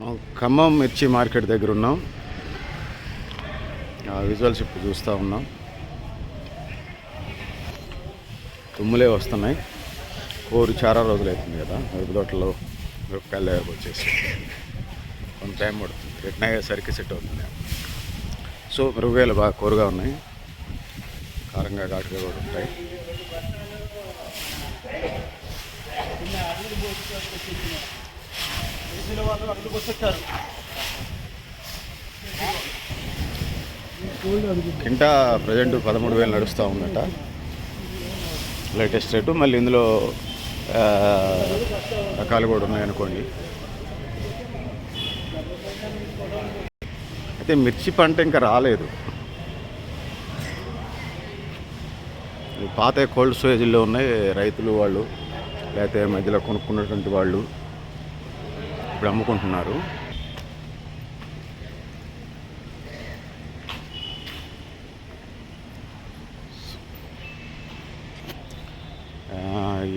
మనం ఖమ్మం మిర్చి మార్కెట్ దగ్గర ఉన్నాం. ఆ విజువల్స్ ఇప్పుడు చూస్తూ ఉన్నాం. తుమ్ములే వస్తున్నాయి. కోరు చాలా రోజులు అవుతుంది కదా. మిరప తోటలో మిరపకాయలు వచ్చేసి. కొంత టైం పడుతుంది. రిటర్న్ అయ్యేసరికి సెట్ అవుతుంది. సో మిరపకాయలు బాగా కోరుగా ఉన్నాయి. కారంగా ఘాటుగా కూడా ఉంటాయి. కింటా ప్రజెంట్ పదమూడు వేలు నడుస్తూ ఉందట. లేటెస్ట్ రేటు మళ్ళీ ఇందులో రకాలు కూడా ఉన్నాయనుకోండి అయితే మిర్చి పంట ఇంకా రాలేదు. పాత కోల్డ్ స్టోరేజ్లో ఉన్నాయి రైతులు వాళ్ళు లేకపోతే మధ్యలో కొనుక్కున్నటువంటి వాళ్ళు. ఇప్పుడు అమ్ముకుంటున్నారు.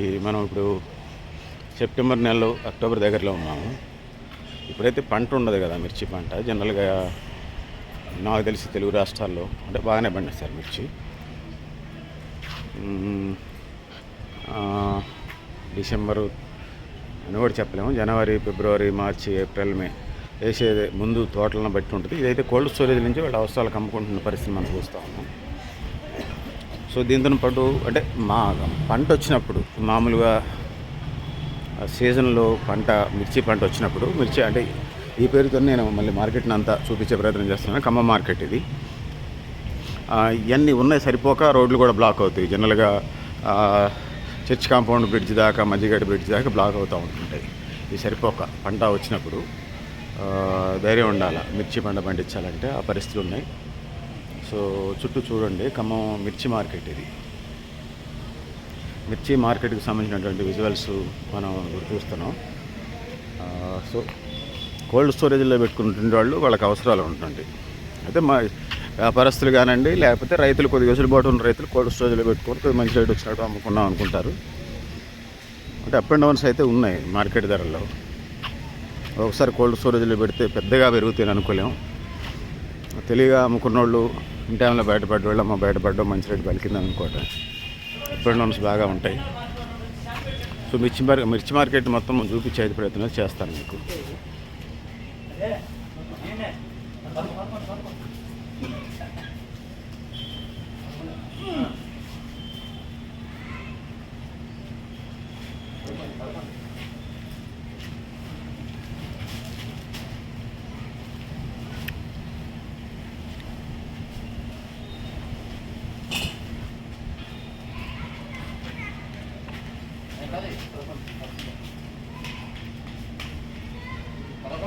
ఈ మనం ఇప్పుడు సెప్టెంబర్ నెలలో అక్టోబర్ దగ్గరలో ఉన్నాము. ఇప్పుడైతే పంట ఉండదు కదా మిర్చి పంట. జనరల్గా నాకు తెలిసి తెలుగు రాష్ట్రాల్లో అంటే బాగానే పండిస్తారు మిర్చి. డిసెంబరు అని కూడా చెప్పలేము. జనవరి ఫిబ్రవరి మార్చి ఏప్రిల్ మే వేసేది ముందు తోటలను బట్టి ఉంటుంది. ఇదైతే కోల్డ్ స్టోరేజ్ నుంచి వాళ్ళ అవసరాలకు అమ్ముకుంటున్న పరిస్థితి మనం చూస్తూ ఉన్నాం. సో దీంతో పాటు అంటే మా పంట వచ్చినప్పుడు మామూలుగా సీజన్లో పంట మిర్చి పంట వచ్చినప్పుడు మిర్చి అంటే ఈ పేరుతో నేను మళ్ళీ మార్కెట్ని అంతా చూపించే ప్రయత్నం చేస్తున్నాను. ఖమ్మం మార్కెట్ ఇది. ఇవన్నీ ఉన్నాయి సరిపోక రోడ్లు కూడా బ్లాక్ అవుతాయి. జనరల్గా చర్చ్ కాంపౌండ్ బ్రిడ్జ్ దాకా మధ్యగడ్డ బ్రిడ్జ్ దాకా బ్లాక్ అవుతూ ఉంటుంటాయి ఇది సరిపోక. పంట వచ్చినప్పుడు ధైర్యం ఉండాలి? మిర్చి పంట పండించాలంటే ఆ పరిస్థితులు ఉన్నాయి. సో చుట్టూ చూడండి ఖమ్మం మిర్చి మార్కెట్ ఇది. మిర్చి మార్కెట్కి సంబంధించినటువంటి విజువల్స్ మనం చూస్తున్నాం. సో కోల్డ్ స్టోరేజ్లో పెట్టుకుంటుండే వాళ్ళు వాళ్ళకి అవసరాలు ఉంటుంది అయితే మా వ్యాపారస్తులు కానండి. లేకపోతే రైతులు కొద్దిగా వెసులుబాటు ఉన్న రైతులు కోల్డ్ స్టోరేజ్లో పెట్టుకొని కొద్దిగా మంచి రేట్ వచ్చినట్టు అమ్ముకున్నాం అనుకుంటారు. అంటే అప్ అండ్ డౌన్స్ అయితే ఉన్నాయి మార్కెట్ ధరల్లో. ఒకసారి కోల్డ్ స్టోరేజ్లో పెడితే పెద్దగా పెరుగుతాయని అనుకోలేం. తెలివిగా అమ్ముకున్న వాళ్ళు ఇన్ టైంలో బయటపడ్డ వాళ్ళు అమ్మ మంచి రేటు పలికింది అనుకోవటం. అప్ అండ్ డౌన్స్ బాగా ఉంటాయి. సో మిర్చి మార్కెట్ మిర్చి మార్కెట్ మొత్తం చూపించే ప్రయత్నం చేస్తాను మీకు.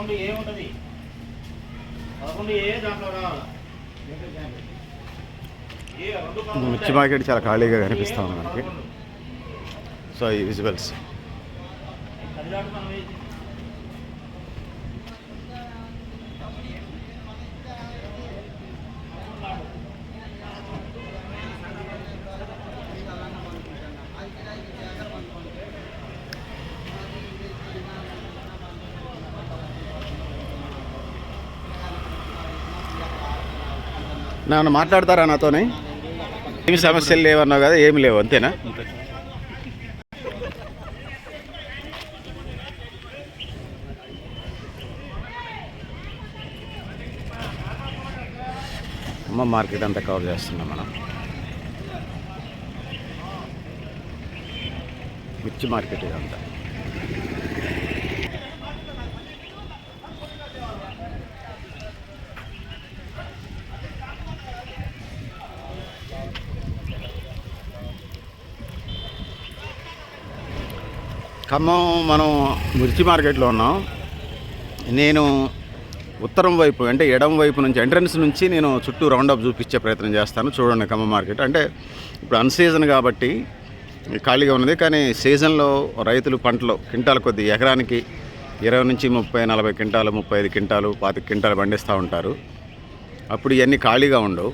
పదకొండు ఏ ఉంటుంది? పదకొండు ఏ దాంట్లో రావాలి? మిర్చి మార్కెట్ చాలా ఖాళీగా కనిపిస్తూ ఉంది మనకి. సో ఈ విజువల్స్ నన్ను మాట్లాడతారా నాతోనే? ఏమి సమస్యలు లేవన్నావు కదా ఏమి లేవు అంతేనా? అమ్మ మార్కెట్ అంతా కవర్ చేస్తున్నాం మనం. మిర్చి మార్కెట్ ఇదంతా. ఖమ్మం మనం మిర్చి మార్కెట్లో ఉన్నాం. నేను ఉత్తరం వైపు అంటే ఎడం వైపు నుంచి ఎంట్రన్స్ నుంచి నేను చుట్టూ రౌండప్ చూపించే ప్రయత్నం చేస్తాను. చూడండి ఖమ్మం మార్కెట్. అంటే ఇప్పుడు అన్సీజన్ కాబట్టి ఖాళీగా ఉన్నది. కానీ సీజన్లో రైతులు పంటలు క్వింటాల కొద్ది ఎకరానికి ఇరవై నుంచి ముప్పై నలభై క్వింటాలు ముప్పై ఐదు క్వింటాలు పాతి క్వింటాలు పండిస్తూ ఉంటారు. అప్పుడు ఇవన్నీ ఖాళీగా ఉండవు.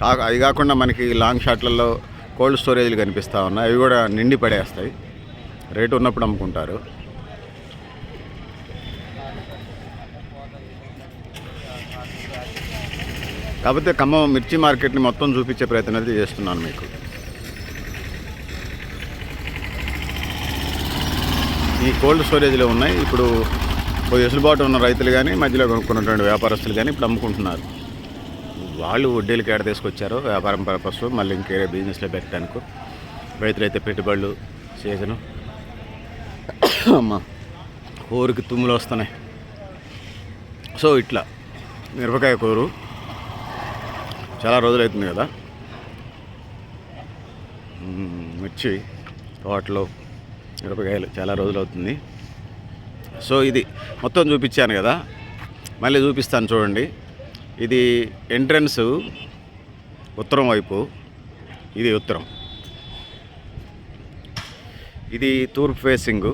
కా అది కాకుండా మనకి లాంగ్ షాట్లలో కోల్డ్ స్టోరేజ్లు కనిపిస్తూ ఉన్నాయి. అవి కూడా నిండి పడేస్తాయి. రేటు ఉన్నప్పుడు అమ్ముకుంటారు. కాకపోతే ఖమ్మం మిర్చి మార్కెట్ని మొత్తం చూపించే ప్రయత్నం అయితే చేస్తున్నాను మీకు. ఈ కోల్డ్ స్టోరేజ్లో ఉన్నాయి. ఇప్పుడు వెసులుబాటు ఉన్న రైతులు కానీ మధ్యలో కొనుక్కున్నటువంటి వ్యాపారస్తులు కానీ ఇప్పుడు అమ్ముకుంటున్నారు. వాళ్ళు వడ్డీలకి కేడ తీసుకొచ్చారో వ్యాపారం పర్పస్ మళ్ళీ ఇంకే బిజినెస్లో పెట్టడానికి రైతులైతే పెట్టుబడులు సీజను అమ్మ ఊరికి తుమ్ములు వస్తున్నాయి. సో ఇట్లా మిరపకాయ కూరు. చాలా రోజులు అవుతుంది కదా మిర్చి తోటలో మిరపకాయలు చాలా రోజులు అవుతుంది సో ఇది మొత్తం చూపించాను కదా. మళ్ళీ చూపిస్తాను చూడండి. ఇది ఎంట్రన్స్ ఉత్తరం వైపు ఇది ఉత్తరం. ఇది తూర్పు ఫేసింగ్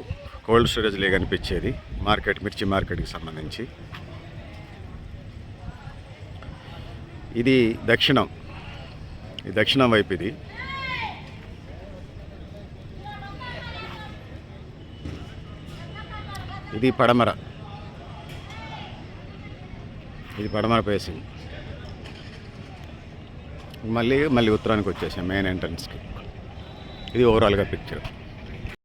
కోల్డ్ స్టోరేజ్లే కనిపించేది. మార్కెట్ మిర్చి మార్కెట్కి సంబంధించి. ఇది దక్షిణం. ఈ దక్షిణం వైపు ఇది. ఇది పడమర. ఇది పడమర పేసింగ్ మళ్ళీ మళ్ళీ ఉత్తరానికి వచ్చేసాం మెయిన్ ఎంట్రన్స్కి. ఇది ఓవరాల్గా పిక్చర్.